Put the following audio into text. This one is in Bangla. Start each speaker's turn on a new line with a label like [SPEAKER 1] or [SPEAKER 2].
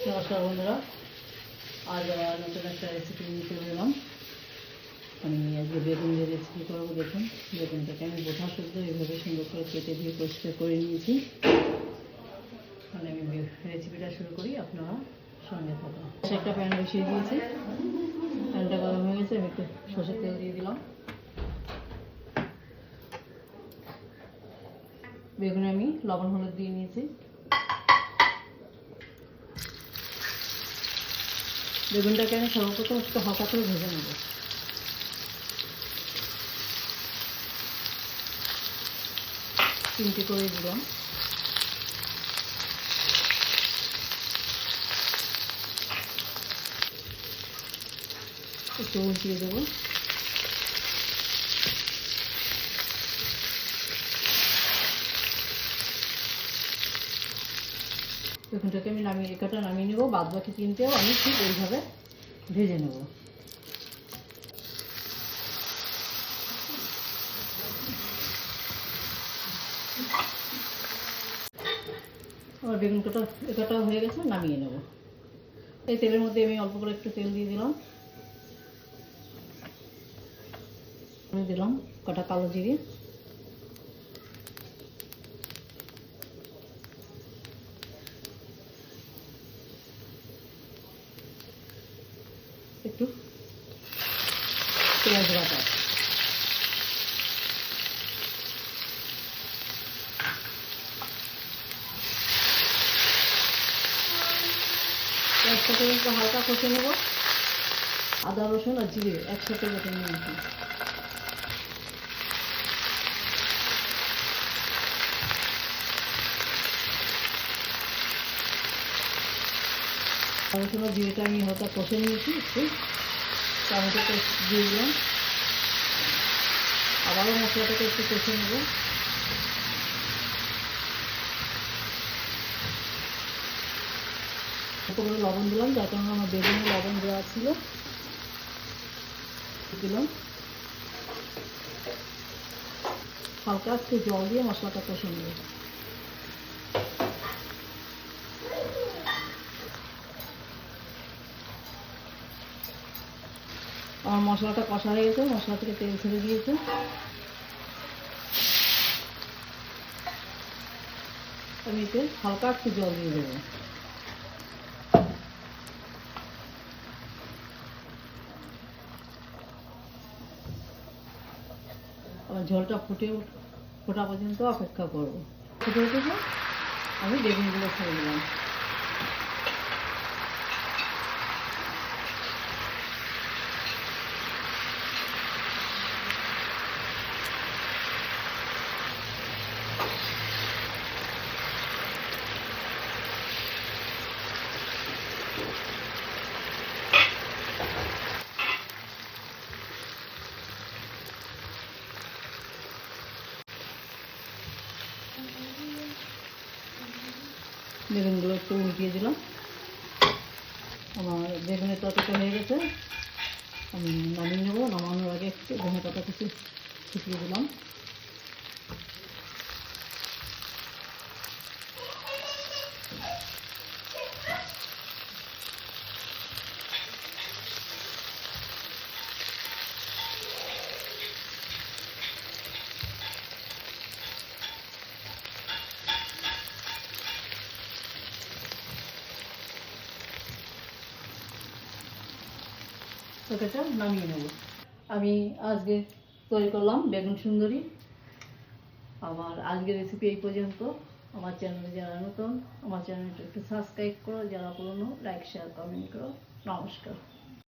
[SPEAKER 1] নমস্কার বন্ধুরা। আজ আবার নতুন একটা রেসিপি নিয়ে চলে এলাম। আমি আজকে বেগুন দিয়ে রেসিপি করব, দেখুন। বেগুনটাকে আমি বোঠা শুদ্ধ এইভাবে সুন্দর করে কেটে দিয়ে পরিষ্কার করে নিয়েছি। তাহলে আমি রেসিপিটা শুরু করি, আপনারা সঙ্গে থাকুন। একটা প্যান বসিয়ে দিয়েছি। প্যানটা গরম হয়ে গেছে, আমি একটু সর্ষের তেল দিয়ে দিলাম। বেগুনে আমি লবণ হলুদ দিয়ে নিয়েছি। বেগুনটাকে আমি সর্বপ্রথম একটু হালকা করে ভেজে নেব। তিনটে করে দিলাম একটু উল্টিয়ে দেবো। বেগুনটাকে আমি নামিয়ে, একাটা নামিয়ে নেব বাদ বাকি তিনটেও আমি ঠিক এইভাবে ভেজে নেব। আমার বেগুন কাটা, একাটা হয়ে গেছে, নামিয়ে নেব। এই তেলের মধ্যে আমি অল্প করে একটু তেল দিয়ে দিলাম। দিলাম কটা কালো জিরে। একটু পেঁয়াজ বাটা। পেঁয়াজটাকে একটু হালকা কষে নেব। আদা, রসুন আর জিরে একসাথে বেটে নিয়েছি আর জিরেটা আমি হালকা কষে নিয়েছি একটু টমেটো পেস্ট দিয়ে দিলাম। আবারও মশলাটাকে একটু কষে নেব। করে লবণ দিলাম, যার কারণে আমার বেগুনে লবণ দেওয়া ছিল। দিলাম। হালকা একটু জল দিয়ে মশলাটা কষে নেব। আমার মশলাটা কষা হয়ে গেছে, মশলা থেকে তেল ছেড়ে দিয়েছে। আমি এতে হালকা একটু জল দিয়ে দেবো। আবার ঝোলটা ফুটে ফোটা পর্যন্ত অপেক্ষা করব। ফুটে উঠেছে, আমি বেগুনগুলো ছেড়ে দিলাম। বেগুনগুলো একটু উল্টিয়ে দিলাম। আমার বেগুনের ততটা হয়ে গেছে। আমি নামিয়ে নেব। নামানোর আগে একটু ধনে পাতা কিছু ছিটিয়ে দিলাম। তরকারিটা নামিয়ে নেব। আমি আজকে তৈরি করলাম বেগুন সুন্দরী। আমার আজকের রেসিপি এই পর্যন্ত। আমার চ্যানেলে যারা নতুন, আমার চ্যানেলটা একটু সাবস্ক্রাইব করো, যারা পুরনো লাইক শেয়ার কমেন্ট করো। নমস্কার।